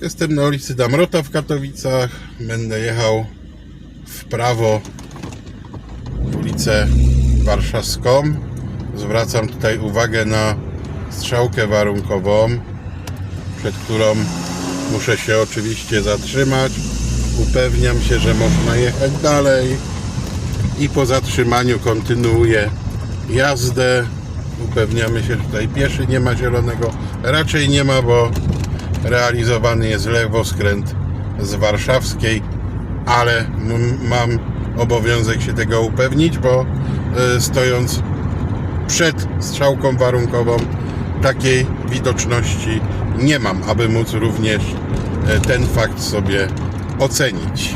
Jestem na ulicy Damrota w Katowicach. Będę jechał w prawo w ulicę Warszawską. Zwracam tutaj uwagę na strzałkę warunkową, przed którą muszę się oczywiście zatrzymać. Upewniam się, że można jechać dalej i po zatrzymaniu kontynuuję jazdę. Upewniamy się, że tutaj pieszy nie ma zielonego. Raczej nie ma, bo realizowany jest lewoskręt z warszawskiej, ale mam obowiązek się tego upewnić, bo y, stojąc przed strzałką warunkową takiej widoczności nie mam, aby móc również y, ten fakt sobie ocenić.